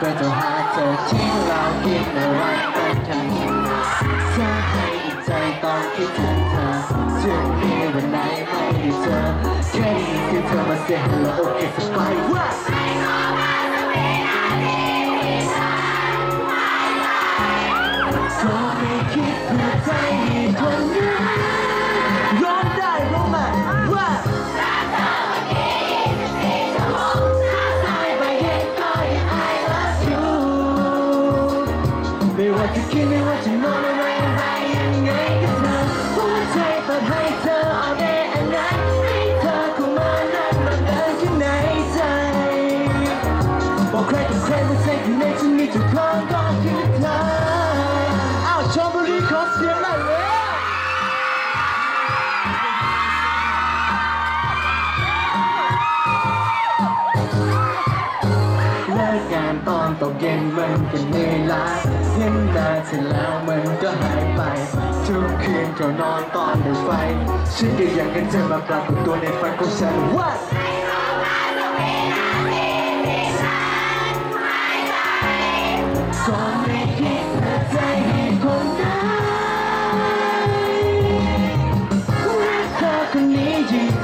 เพื่อจะหาเธอที่เราคิดเอาไว้เป็นกันเธอให้อีกใจตอนคิดถึงเธอจะมีวันไหนไม่ได้เจอแค่ได้ยินเสียงเธอมาเสียงแล้วโอเคสบายว่า ตอนตกเย็นมันก็เหนื่อยล้า เห็นหน้าเธอแล้วมันก็หายไป ทุกคืนก็นอนตอนดูไฟฉันก็ยังกันเธอมาปรากฏตัวในฝันของฉันว่าก็ไม่คิดเพื่อใจให้คนใดรักเธอคนนี้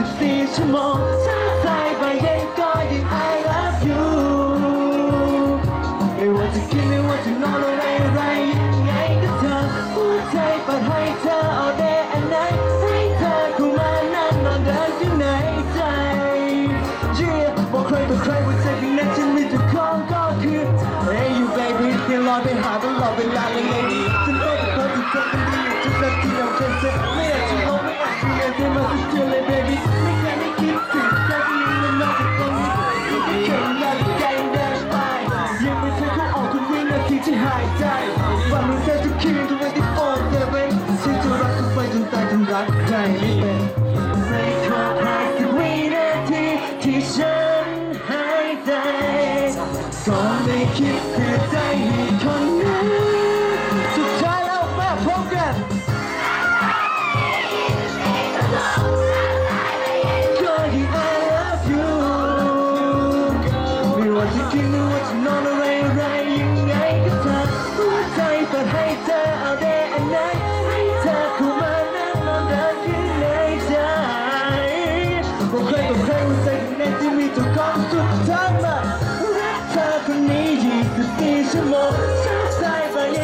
24ชั่วโมงทั้งสายบ่ายเย็นก็ยัง I love you ไม่ว่าจะกินไม่ว่าจะนอน อะไรยังไงก็เธอหัวใจเปิดให้เธอ all day and night ให้เธอเข้ามานั่งนอนเดินข้างในใจ Yeah บอกใครต่อใครว่าใจข้างในฉันมีเจ้าของก็คือ Hey you baby ยังรอไปหาตลอดเวลาเลยเลยฉันก็จะคอยติดใจกันดีอยู่ทุกนาทีของฉันเธอไม่อยากจะลงไม่อยากจะเรียนเธอมาสักทีเลย baby ไม่เคยได้คิดถึงใจที่ยังนอนอยู่นี้ไม่เคยอยากใจเดิายใจฝันถึงเธอทุกคืนทุกวันที่โอนเธอเป็นฉันจะรักเธอไปจนตายจนรักใครไม่เป็นไม่ขอพลาดสักวินาทีที่ฉันหายใจก็ไม่คิดเพื่อใจให้คนนั้นสุดท้ายแล้วมาพบกัน ใครต่ใครว่าใจข้างในจะมีเจ้าของสุดท้ายมารักเธอคนนี้24ชั่วโมงฉันสายไปยังก็ยัง I love you ไม่ว่าจไม่